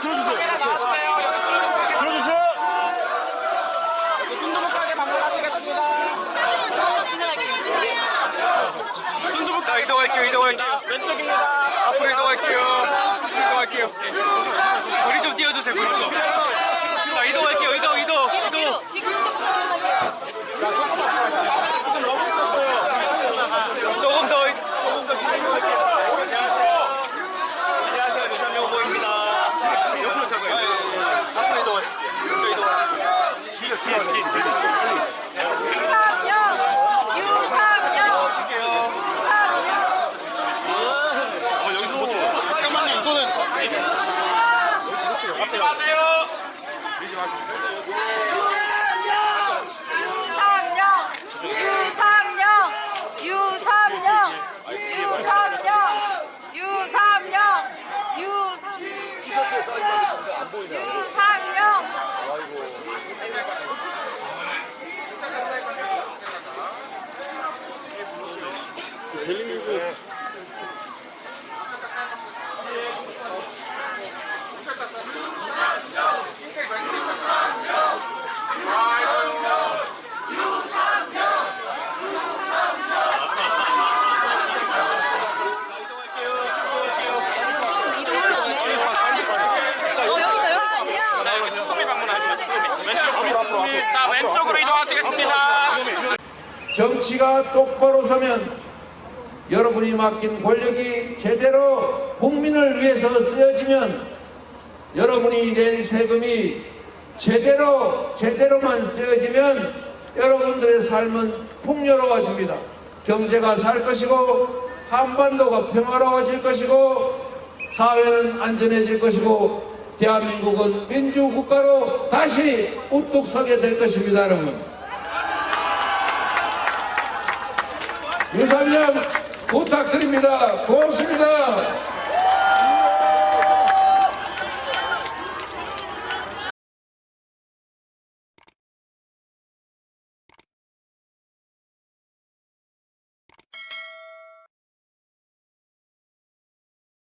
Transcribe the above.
들어주세요. 들어주세요. 제가 나왔어요. 들어주세요. 순두부가게 방문하시겠습니다. 순두부가 이동할게요. 이동할게요. 왼쪽입니다. 앞으로 이동할게요. 이동할게요. 잡아요. 앞으로. 길어, 길어, 길어. 유삼영 유삼영 갈게요. 어, 여기서 못 쳐. 잠깐만요. 이거는 유삼영 유삼영 유삼영 유삼영 유삼영 유삼영 유삼영 자, 왼쪽으로 이동하시겠습니다. 정치가 똑바로 서면 여러분이 맡긴 권력이 제대로 국민을 위해서 쓰여지면 여러분이 낸 세금이 제대로 제대로만 쓰여지면 여러분들의 삶은 풍요로워집니다. 경제가 살 것이고 한반도가 평화로워질 것이고 사회는 안전해질 것이고 대한민국은 민주국가로 다시 우뚝 서게 될 것입니다, 여러분. 유삼년 부탁드립니다. 고맙습니다.